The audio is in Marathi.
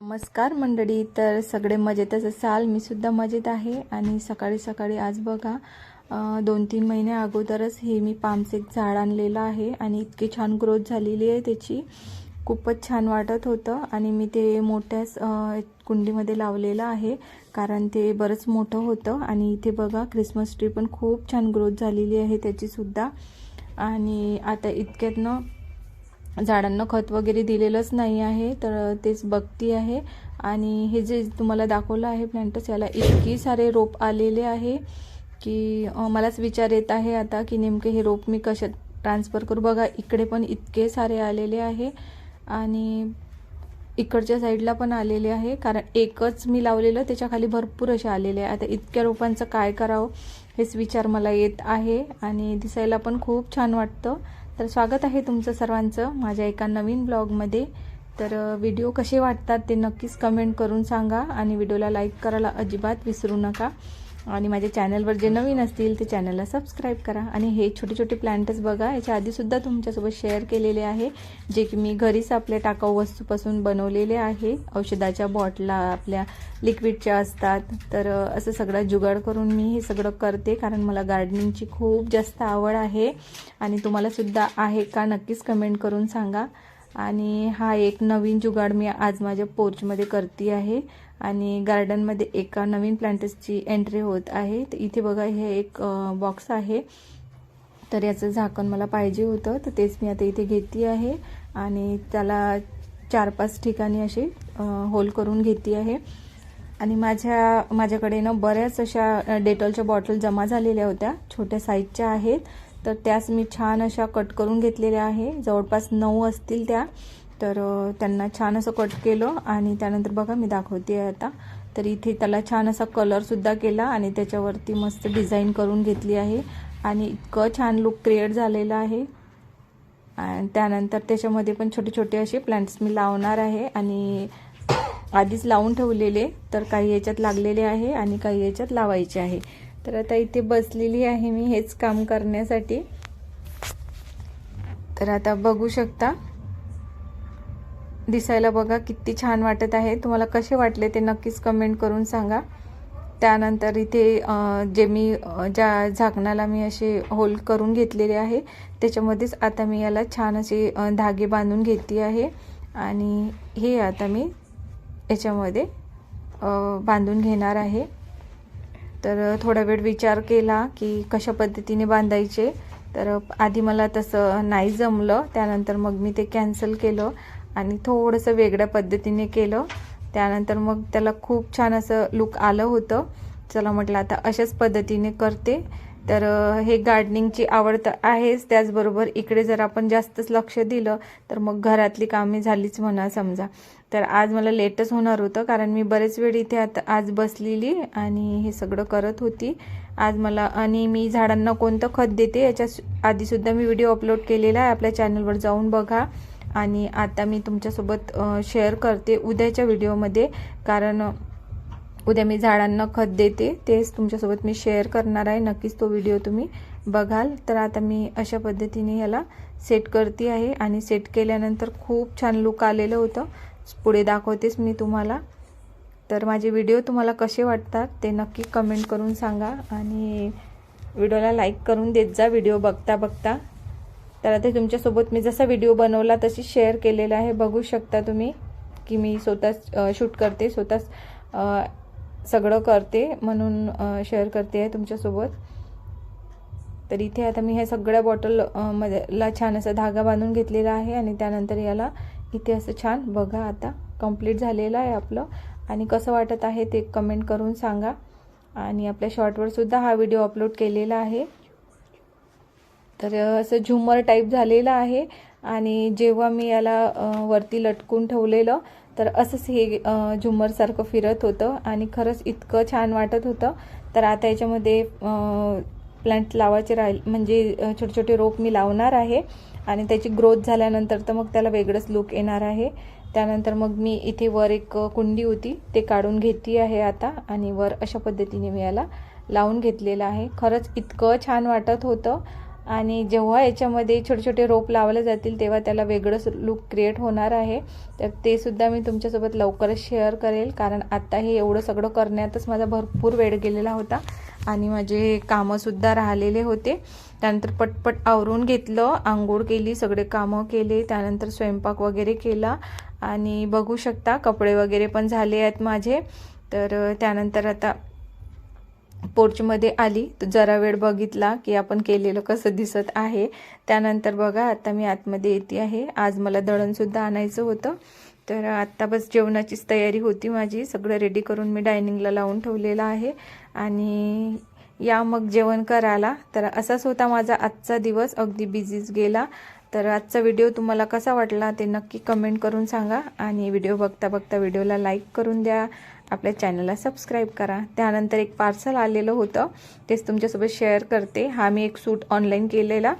नमस्कार मंडळी तर सगळे मजेतच असाल मी सुद्धा मजेत आहे. आणि सकाळी सकाळी आज बघा दोन तीन महिने अगोदरच हे मी पामचे एक झाड आणलेलं आहे आणि इतकी छान ग्रोथ झालेली आहे त्याची. खूपच छान वाटत होतं आणि मी ते मोठ्याच कुंडीमध्ये लावलेलं आहे कारण ते बरंच मोठं होतं. आणि इथे बघा क्रिसमस ट्री पण खूप छान ग्रोथ झालेली आहे त्याचीसुद्धा आणि आता इतक्यातनं झाडांना खत वगैरे दिलेलंच नाही आहे तर तेच बघती आहे. आणि हे जे तुम्हाला दाखवलं आहे प्लॅन्टस याला इतकी सारे रोप आलेले आहे की मलाच विचार येत आहे आता की नेमके हे रोप मी कशात ट्रान्सफर करू? बघा इकडे पण इतके सारे आलेले आहे आणि इकडच्या साईडला पण आलेले आहे कारण एकच मी लावलेलं त्याच्याखाली भरपूर असे आलेले आहे. आता इतक्या रोपांचं काय करावं हेच विचार मला येत आहे आणि दिसायला पण खूप छान वाटतं. तर स्वागत आहे तुमचं सर्वांचं माझ्या एका नवीन ब्लॉगमध्ये. तर व्हिडिओ कसे वाटतात ते नक्कीच कमेंट करून सांगा आणि व्हिडिओला लाईक करायला अजिबात विसरू नका. आणि माझ्या चॅनलवर जे नवीन असतील ते चॅनलला सबस्क्राईब करा. आणि हे छोटे छोटे प्लॅन्टच बघा याच्या आधीसुद्धा तुमच्यासोबत शेअर केलेले आहे. जे की मी घरीच आपल्या टाकाऊ वस्तूपासून बनवलेले आहे. औषधाच्या बॉटला आपल्या लिक्विडच्या असतात. तर असं सगळं जुगाड करून मी हे सगळं करते कारण मला गार्डनिंगची खूप जास्त आवड आहे. आणि तुम्हालासुद्धा आहे का नक्कीच कमेंट करून सांगा. आणि हा एक नवीन जुगाड मी आज माझ्या पोर्चमध्ये करते आहे. आणि गार्डनमध्ये एका नवीन प्लांटसची एंट्री होत आहे. तर इथे बघा हे एक बॉक्स आहे. तर याचं झाकण मला पाहिजे होतं. तर तेच मी आता इथे घेते आहे. आणि त्याला चार पाच ठिकाणी असे होल करून घेते आहे. आणि माझ्या माझ्याकडे ना बऱ्याच अशा डेटॉलच्या बॉटल जमा झालेल्या होत्या. छोट्या साईजच्या आहेत. तर त्याच मी छान अशा कट करून घेतलेल्या आहे. जवळपास नऊ असतील त्या. तर त्यांना छान असं कट केलं आणि त्यानंतर बघा मी दाखवते आहे आता. तर इथे त्याला छान असा कलरसुद्धा केला आणि त्याच्यावरती मस्त डिझाईन करून घेतली आहे. आणि इतकं छान लुक क्रिएट झालेलं आहे. आणि त्यानंतर त्याच्यामध्ये पण छोटे छोटे असे प्लांट्स मी लावणार आहे. आणि आधीच लावून ठेवलेले तर काही याच्यात लागलेले आहे आणि काही याच्यात लावायचे आहे. तर आता इथे बसलेली आहे मी हेच काम करण्यासाठी. तर आता बघू शकता. दिसायला बघा किती छान वाटत आहे. तुम्हाला कसे वाटले ते नक्कीच कमेंट करून सांगा. त्यानंतर इथे जे मी ज्या झाकणाला मी असे होल करून घेतलेले आहे त्याच्यामध्येच आता मी याला छान असे धागे बांधून घेते आहे. आणि हे आता मी याच्यामध्ये बांधून घेणार आहे. तर थोडा वेळ विचार केला की कशा पद्धतीने बांधायचे. तर आधी मला तसं नाही जमलं. त्यानंतर मग मी ते कॅन्सल केलं आणि थोडंसं वेगळ्या पद्धतीने केलं. त्यानंतर मग त्याला खूप छान असं लुक आलं होतं. चला म्हटलं आता अशाच पद्धतीने करते. तर हे गार्डनिंगची आवड तर आहेच. त्याचबरोबर इकडे जर आपण जास्तच लक्ष दिलं तर मग घरातली कामे झालीच म्हणा समजा. तर आज मला लेटच होणार होतं कारण मी बरेच वेळ इथे आता आज बसलेली आणि हे सगळं करत होती. आज मला आणि मी झाडांना कोणतं खत देते याच्या आधीसुद्धा मी व्हिडिओ अपलोड केलेला आहे. आपल्या चॅनलवर जाऊन बघा. आणि आता मी तुमच्यासोबत शेअर करते उद्याच्या व्हिडिओमध्ये कारण उद्या मी झाडांना खत देते तेच तुमच्यासोबत मी शेअर करणार आहे. नक्कीच तो व्हिडिओ तुम्ही बघाल. तर आता मी अशा पद्धतीने याला सेट करते आहे आणि सेट केल्यानंतर खूप छान लुक आलेलं होतं. पुढे दाखवतेच मी तुम्हाला. तर माझे व्हिडिओ तुम्हाला कसे वाटतात ते नक्की कमेंट करून सांगा आणि व्हिडिओला लाईक करून देत जा व्हिडिओ बघता बघता. तर आता तुमच्यासोबत मी जसा व्हिडिओ बनवला तशी शेअर केलेला आहे. बघू शकता तुम्ही की मी स्वतःच शूट करते. स्वतःच सगळं करते म्हणून शेअर करते आहे तुमच्यासोबत. तर इथे आता मी ह्या सगळ्या बॉटल ला मध्येला छान असा धागा बांधून घेतलेला आहे आणि त्यानंतर याला इथे असं छान बघा आता कंप्लीट झालेलं आहे आपलं. आणि कसं वाटत आहे ते कमेंट करून सांगा. आणि आपल्या शॉर्टवर सुद्धा हा व्हिडिओ अपलोड केलेला आहे. तर असं झुमर टाईप झालेलं आहे. आणि जेव्हा मी याला वरती लटकून ठेवलेलं तर असंच हे झुमरसारखं फिरत होतं आणि खरंच इतकं छान वाटत होतं. तर आता याच्यामध्ये प्लांट लावायचे राहील म्हणजे छोटे छोटे रोप मी लावणार आहे आणि त्याची ग्रोथ झाल्यानंतर तर मग त्याला वेगळंच लुक येणार आहे. त्यानंतर मग मी इथे वर एक कुंडी होती ते काढून घेते आहे आता आणि वर अशा पद्धतीने मी याला लावून घेतलेलं आहे. खरंच इतकं छान वाटत होतं आणि जेव्हा याच्यामध्ये छोटे छोटे रोप लावले जातील तेव्हा त्याला वेगळंच लुक क्रिएट होणार आहे. तर ते सुद्धा मी तुमच्यासोबत लवकरच शेअर करेल. कारण आता हे एवढं सगळं करण्यातच माझा भरपूर वेळ गेलेला होता आणि माझे कामंसुद्धा राहिलेले होते. त्यानंतर पटपट आवरून घेतलं आंघोळ केली सगळे कामं केले त्यानंतर स्वयंपाक वगैरे केला. आणि बघू शकता कपडे वगैरे पण झाले आहेत माझे. तर त्यानंतर आता पोर्चमध्ये आली तर जरा वेळ बघितला की आपण केलेलं कसं दिसत आहे. त्यानंतर बघा आता मी आतमध्ये येते आहे. आज मला दळणसुद्धा आणायचं होतं. तर आत्ता बस जेवणाचीच तयारी होती माझी. सगळं रेडी करून मी डायनिंगला लावून ठेवलेलं आहे. आणि या मग जेवण करायला. तर असाच होता माझा आजचा दिवस. अगदी बिझीच गेला. तर आजचा व्हिडिओ तुम्हाला कसा वाटला ते नक्की कमेंट करून सांगा. आणि व्हिडिओ बघता बघता व्हिडिओला लाईक करून द्या. आपल्या चॅनलला सबस्क्राईब करा. त्यानंतर एक पार्सल आलेलं होतं. तेच तुमच्यासोबत शेअर करते. हा मी एक सूट ऑनलाईन केलेला.